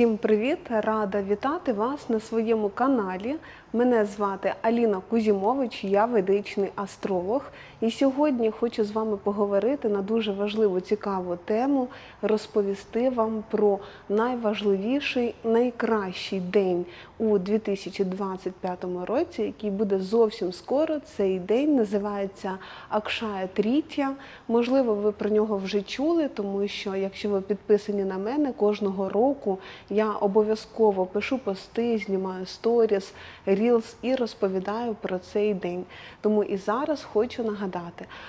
Всім привіт! Рада вітати вас на своєму каналі. Мене звати Аліна Кузімович, я ведичний астролог. І сьогодні хочу з вами поговорити на дуже важливу цікаву тему, розповісти вам про найважливіший, найкращий день у 2025 році, який буде зовсім скоро. Цей день називається Акшая Трітя. Можливо, ви про нього вже чули, тому що якщо ви підписані на мене кожного року, я обов'язково пишу пости, знімаю сторіс, рілс і розповідаю про цей день. Тому і зараз хочу нагадати.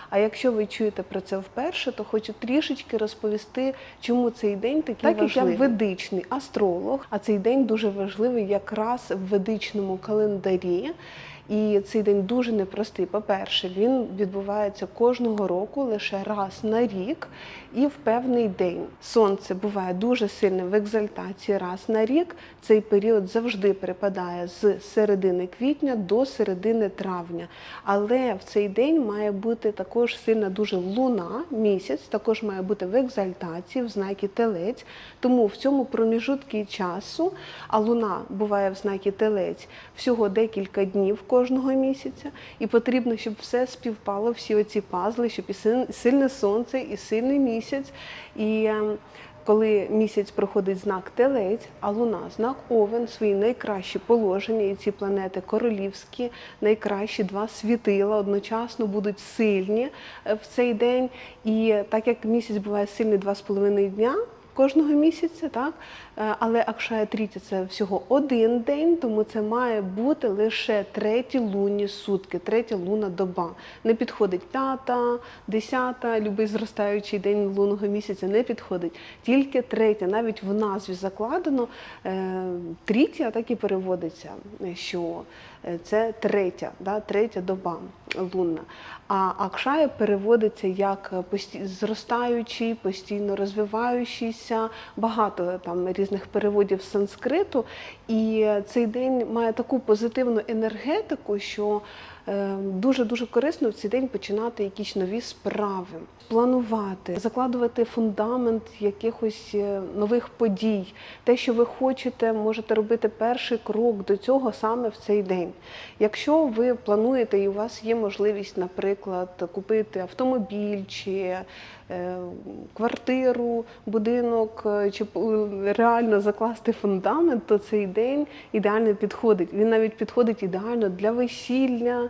А якщо ви чуєте про це вперше, то хочу трішечки розповісти, чому цей день такий так, важливий. як я ведичний астролог, а цей день дуже важливий якраз в ведичному календарі. І цей день дуже непростий. По-перше, він відбувається кожного року лише раз на рік і в певний день. Сонце буває дуже сильним в екзальтації раз на рік. Цей період завжди припадає з середини квітня до середини травня. Але в цей день має бути також сильна дуже луна, місяць, також має бути в екзальтації, в знакі телець. Тому в цьому проміжутку часу, а луна буває в знакі телець всього декілька днів кожного місяця, і потрібно, щоб все співпало, всі оці пазли, щоб і сильне сонце, і сильний місяць. І ем, коли місяць проходить знак Телець, а Луна знак Овен, свої найкращі положення, і ці планети королівські, найкращі два світила одночасно будуть сильні е, в цей день. І так як місяць буває сильний два з половиною дня кожного місяця, так але Акшая Тріті це всього один день, тому це має бути лише треті лунні сутки, третя лунна доба. Не підходить п'ята, десята, любий зростаючий день лунного місяця не підходить. Тільки третя, навіть в назві закладено е, трітя, так і переводиться, що е, це третя, да, третя доба лунна. А Акшая переводиться як зростаючий, постійно розвиваючийся, багато там різних переводів з санскриту. І цей день має таку позитивну енергетику, що дуже дуже корисно в цей день починати якісь нові справи, планувати, закладувати фундамент якихось е, нових подій. Те, що ви хочете, можете робити перший крок до цього саме в цей день. Якщо ви плануєте і у вас є можливість, наприклад, купити автомобіль чи е, квартиру, будинок, е, чи реально закласти фундамент, то цей день ідеально підходить. Він навіть підходить ідеально для весілля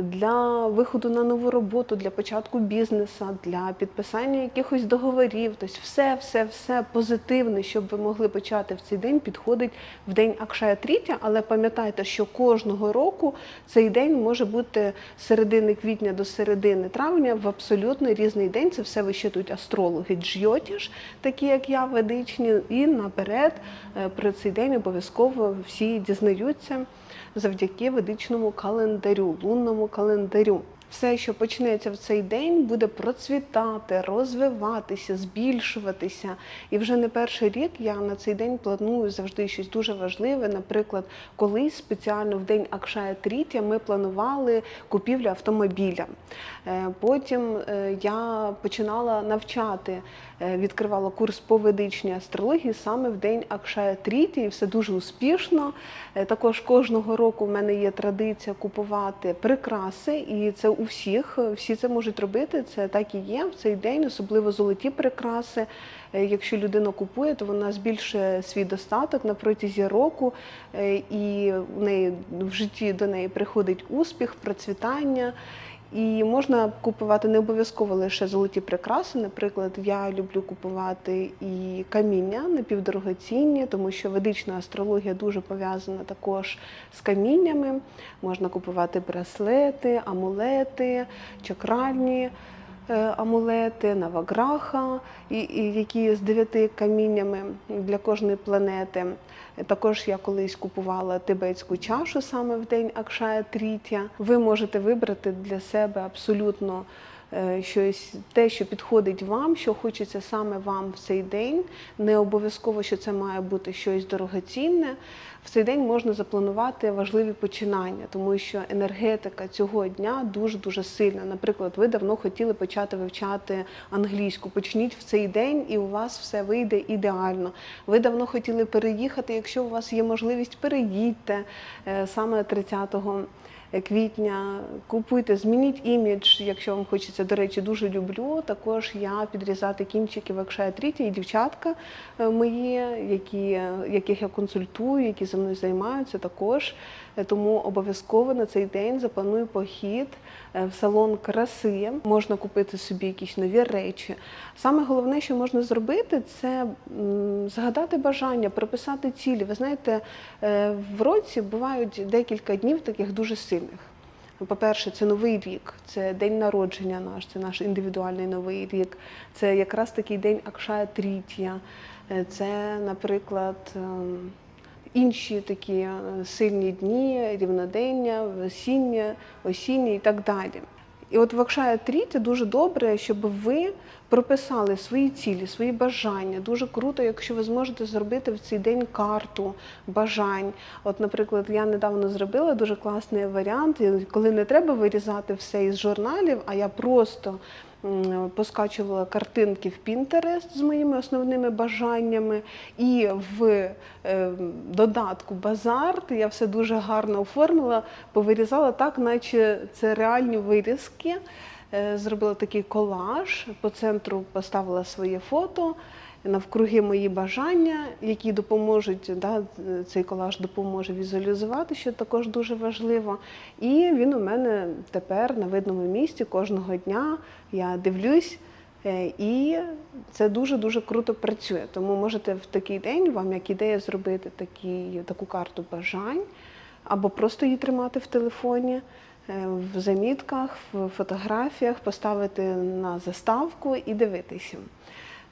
для виходу на нову роботу, для початку бізнесу, для підписання якихось договорів. Тобто все, все, все позитивне, щоб ви могли почати в цей день, підходить в день Акшая Трітя. Але пам'ятайте, що кожного року цей день може бути з середини квітня до середини травня в абсолютно різний день. Це все вищитують астрологи джйотіш, такі як я, ведичні, і наперед е, про цей день обов'язково всі дізнаються завдяки ведичному календарю, лунному календарю. Все, що почнеться в цей день, буде процвітати, розвиватися, збільшуватися. І вже не перший рік я на цей день планую завжди щось дуже важливе. Наприклад, колись спеціально в день Акшая Трітя ми планували купівлю автомобіля. Е, потім е, я починала навчати, е, відкривала курс по ведичній астрології саме в день Акшая Тріті, і все дуже успішно. Також кожного року в мене є традиція купувати прикраси, і це у всіх, всі це можуть робити. Це так і є в цей день, особливо золоті прикраси. Якщо людина купує, то вона збільшує свій достаток на протязі року, і в неї в житті до неї приходить успіх, процвітання. І можна купувати не обов'язково лише золоті прикраси. Наприклад, я люблю купувати і каміння напівдорогоцінні, тому що ведична астрологія дуже пов'язана також з каміннями. Можна купувати браслети, амулети, чакральні. Е, амулети, наваграха, які з дев'яти каміннями для кожної планети. Також я колись купувала тибетську чашу саме в день Акшая Трітя. Ви можете вибрати для себе абсолютно щось, те, що підходить вам, що хочеться саме вам в цей день. Не обов'язково, що це має бути щось дорогоцінне. В цей день можна запланувати важливі починання, тому що енергетика цього дня дуже дуже сильна. Наприклад, ви давно хотіли почати вивчати англійську. Почніть в цей день, і у вас все вийде ідеально. Ви давно хотіли переїхати. Якщо у вас є можливість, переїдьте Е, саме 30 квітня. Купуйте, змініть імідж, якщо вам хочеться. До речі, дуже люблю. Також я підрізати кінчики в Акшая Тріті і дівчатка е, мої, які, яких я консультую, які зі мною займаються також. Е, Тому обов'язково на цей день запланую похід е, в салон краси. Можна купити собі якісь нові речі. Саме головне, що можна зробити, це згадати бажання, прописати цілі. Ви знаєте, е, в році бувають декілька днів таких дуже сильних. По-перше, це новий рік, це день народження наш, це наш індивідуальний новий рік. Це якраз такий день Акшая Трітія. Е, Це, наприклад, ем, інші такі е, сильні дні, рівнодення, осіння, осіння і так далі. І от в Акшая Тріті дуже добре, щоб ви прописали свої цілі, свої бажання. Дуже круто, якщо ви зможете зробити в цей день карту бажань. От, наприклад, я недавно зробила дуже класний варіант, коли не треба вирізати все із журналів, а я просто поскачувала картинки в Pinterest з моїми основними бажаннями, і в е, додатку Базарт я все дуже гарно оформила, повирізала так, наче це реальні вирізки. Е, Зробила такий колаж, по центру поставила своє фото, навкруги мої бажання, які допоможуть, да, цей колаж допоможе візуалізувати, що також дуже важливо. І він у мене тепер на видному місці кожного дня. Я дивлюсь, е, і це дуже-дуже круто працює. Тому можете в такий день вам як ідея зробити такі, таку карту бажань, або просто її тримати в телефоні. е, В замітках, в фотографіях поставити на заставку і дивитися.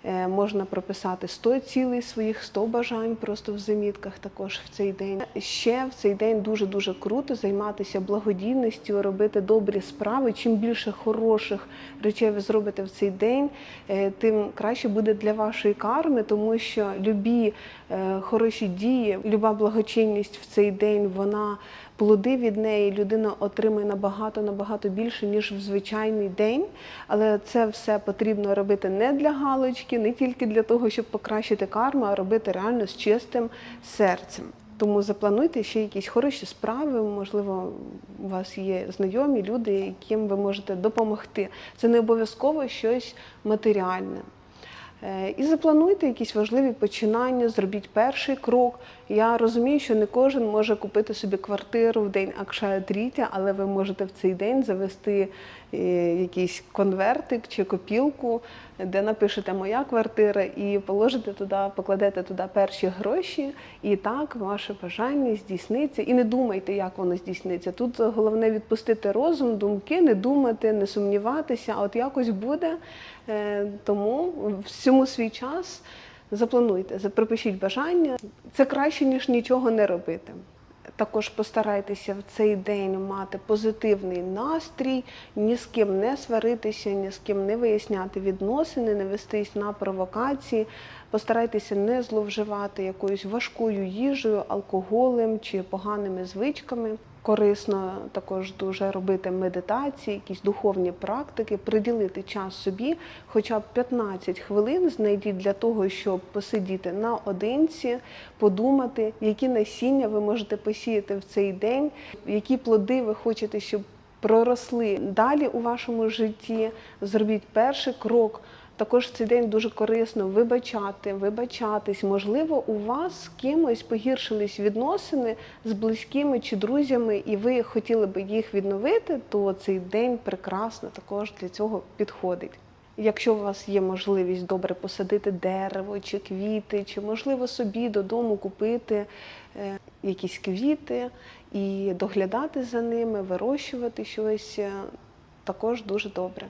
Е, Можна прописати 100 цілей своїх, 100 бажань просто в замітках також в цей день. Ще в цей день дуже дуже круто займатися благодійністю, робити добрі справи. Чим більше хороших речей ви зробите в цей день, е, тим краще буде для вашої карми, тому що любі е, хороші дії, люба благочинність в цей день, вона плоди від неї людина отримає набагато набагато більше ніж в звичайний день. Але це все потрібно робити не для галочки, не тільки для того, щоб покращити карму, а робити реально з чистим серцем. Тому заплануйте ще якісь хороші справи. Можливо, у вас є знайомі люди, яким ви можете допомогти. Це не обов'язково щось матеріальне. Е, І заплануйте якісь важливі починання, зробіть перший крок. Я розумію, що не кожен може купити собі квартиру в день Акшая Трітя, але ви можете в цей день завести якийсь конвертик чи копілку, де напишете Моя квартира і положите туди, покладете туди перші гроші, і так ваше бажання здійсниться. І не думайте, як воно здійсниться. Тут головне відпустити розум, думки, не думати, не сумніватися, а от якось буде. Е, Тому всьому свій час заплануйте, за- пропишіть бажання. Це краще, ніж нічого не робити. Також постарайтеся в цей день мати позитивний настрій, ні з ким не сваритися, ні з ким не виясняти відносини, не вестись на провокації. Постарайтеся не зловживати якоюсь важкою їжею, алкоголем чи поганими звичками. Корисно також дуже робити медитації, якісь духовні практики, приділити час собі, хоча б 15 хвилин знайдіть для того, щоб посидіти наодинці, подумати, які насіння ви можете посіяти в цей день, які плоди ви хочете, щоб проросли далі у вашому житті. Зробіть перший крок. Також цей день дуже корисно вибачати, вибачатись. Можливо, у вас з кимось погіршились відносини з близькими чи друзями, і ви хотіли би їх відновити, то цей день прекрасно також для цього підходить. Якщо у вас є можливість добре посадити дерево чи квіти, чи можливо собі додому купити е, якісь квіти і доглядати за ними, вирощувати щось, е, також дуже добре.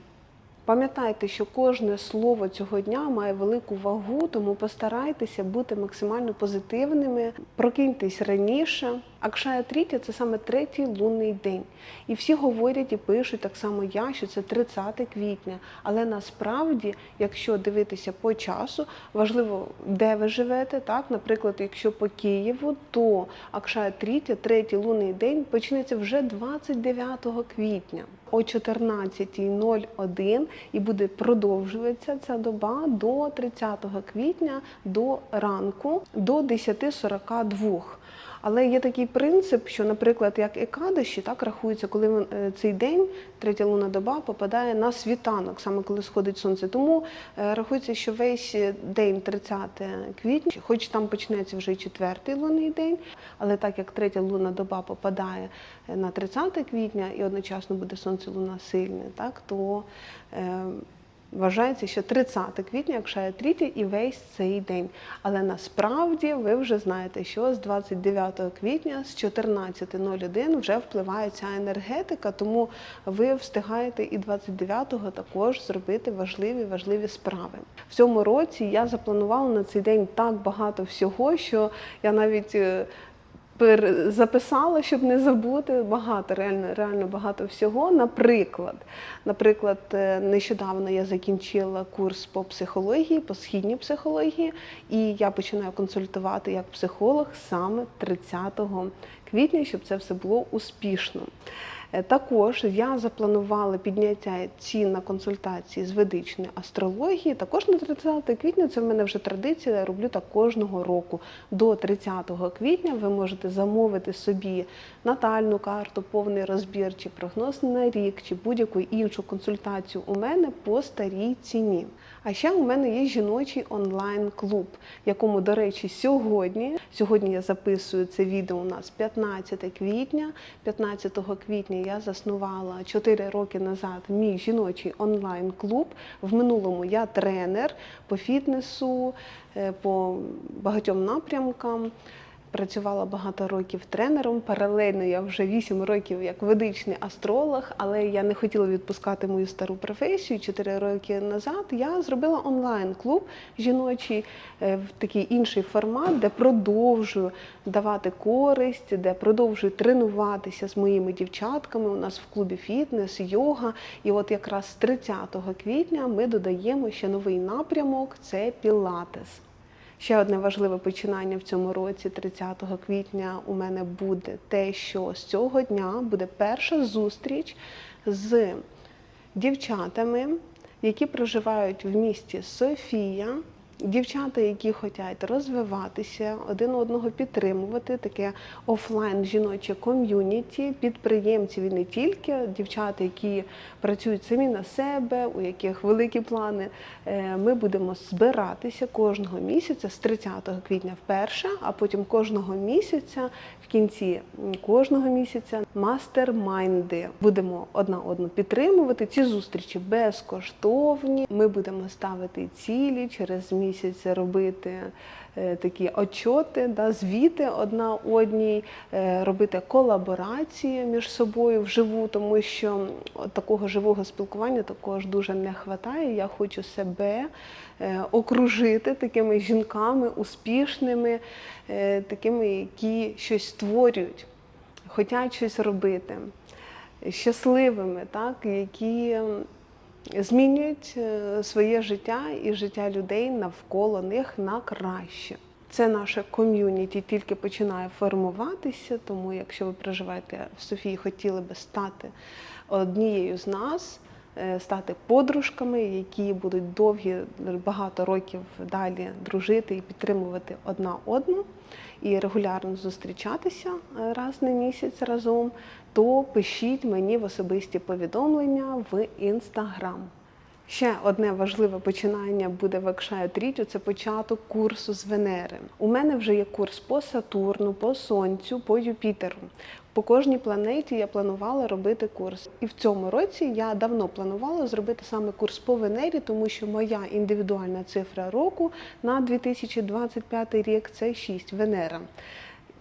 Пам'ятайте, що кожне слово цього дня має велику вагу, тому постарайтеся бути максимально позитивними. Прокиньтесь раніше. Акшая Трітя це саме третій лунний день. І всі говорять і пишуть так само я, що це 30 квітня. Але насправді, якщо дивитися по часу, важливо, де ви живете. Так, наприклад, якщо по Києву, то Акшая Трітя, третій лунний день, почнеться вже 29 квітня о 14.01 і буде продовжуватися ця доба до 30 квітня до ранку до 10.42. Але є такий принцип, що, наприклад, як екадиші, так рахується, коли е, цей день, третя лунна доба, попадає на світанок, саме коли сходить сонце. Тому е, рахується, що весь день 30 квітня, хоч там почнеться вже четвертий лунний день, але так як третя лунна доба попадає е, на 30 квітня і одночасно буде сонце луна сильне, так то е, Вважається, що 30 квітня, якщо є тріті, і весь цей день. Але насправді ви вже знаєте, що з 29 квітня з 14.01 вже впливає ця енергетика, тому ви встигаєте і 29-го також зробити важливі важливі справи. В цьому році я запланувала на цей день так багато всього, що я навіть. Записала, щоб не забути багато, реально, реально багато всього. Наприклад, наприклад, е, нещодавно я закінчила курс по психології, по східній психології, і я починаю консультувати як психолог саме 30 квітня, щоб це все було успішно. Е, Також я запланувала підняття цін на консультації з ведичної астрології. Також на 30 квітня це в мене вже традиція. Я роблю так кожного року. До 30 квітня ви можете замовити собі натальну карту, повний розбір, чи прогноз на рік, чи будь-яку іншу консультацію у мене по старій ціні. А ще у мене є жіночий онлайн-клуб, якому, до речі, сьогодні, сьогодні я записую це відео у нас 15 квітня. 15 квітня я заснувала 4 роки назад мій жіночий онлайн-клуб. В минулому я тренер по фітнесу, е, по багатьом напрямкам. Працювала багато років тренером. Паралельно я вже 8 років як ведичний астролог, але я не хотіла відпускати мою стару професію. 4 роки назад я зробила онлайн-клуб жіночий е, в такий інший формат, де продовжую давати користь, де продовжую тренуватися з моїми дівчатками. У нас в клубі фітнес, йога. І от якраз з 30 квітня ми додаємо ще новий напрямок це пілатес. Ще одне важливе починання в цьому році, 30 квітня, у мене буде те, що з цього дня буде перша зустріч з дівчатами, які проживають в місті Софія. Дівчата, які хочуть розвиватися, один одного підтримувати, таке офлайн жіноче ком'юніті, підприємців і не тільки дівчата, які працюють самі на себе, у яких великі плани. Е, Ми будемо збиратися кожного місяця з 30 квітня вперше, а потім кожного місяця, в кінці кожного місяця, мастер-майнди. Будемо одна одну підтримувати. Ці зустрічі безкоштовні. Ми будемо ставити цілі через місяць робити е, такі отчоти, да, звіти одна одній, е, робити колаборації між собою вживу, тому що такого живого спілкування також дуже не вистачає. Я хочу себе е, окружити такими жінками успішними, такими, які щось створюють, хочуть щось робити, щасливими, так, які змінюють е, своє життя і життя людей навколо них на краще. Це наше ком'юніті тільки починає формуватися, тому якщо ви проживаєте в Софії, хотіли би стати однією з нас, стати подружками, які будуть довгі багато років далі дружити і підтримувати одна одну, і регулярно зустрічатися е, раз на місяць разом, то пишіть мені в особисті повідомлення в інстаграм. Ще одне важливе починання буде в Акшая Трітю це початок курсу з Венери. У мене вже є курс по Сатурну, по Сонцю, по Юпітеру. По кожній планеті я планувала робити курс. І в цьому році я давно планувала зробити саме курс по Венері, тому що моя індивідуальна цифра року на 2025 рік це 6 Венера.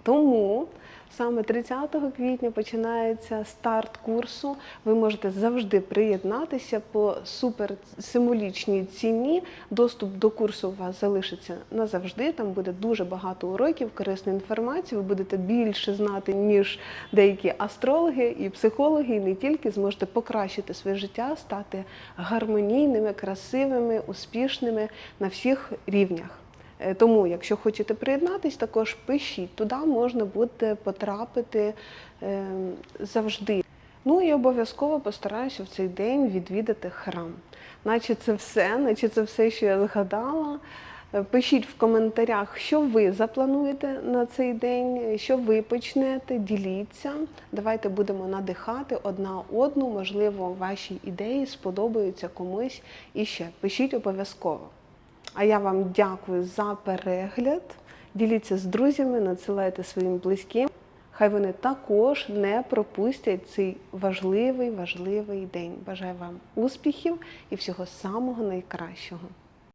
Тому Саме 30 квітня починається старт курсу. Ви можете завжди приєднатися по суперсимволічній ціні. Доступ до курсу у вас залишиться назавжди. Там буде дуже багато уроків, корисної інформації. Ви будете більше знати, ніж деякі астрологи і психологи, і не тільки зможете покращити своє життя, стати гармонійними, красивими, успішними на всіх рівнях. Е, Тому, якщо хочете приєднатись, також пишіть. Туди можна буде потрапити е, завжди. Ну і обов'язково постараюся в цей день відвідати храм. Наче це все, наче це все, що я згадала. Е, Пишіть в коментарях, що ви заплануєте на цей день, що ви почнете, діліться. Давайте будемо надихати одна одну. Можливо, ваші ідеї сподобаються комусь. І ще пишіть обов'язково. А я вам дякую за перегляд. Діліться з друзями, надсилайте своїм близьким. Хай вони також не пропустять цей важливий, важливий день. Бажаю вам успіхів і всього самого найкращого.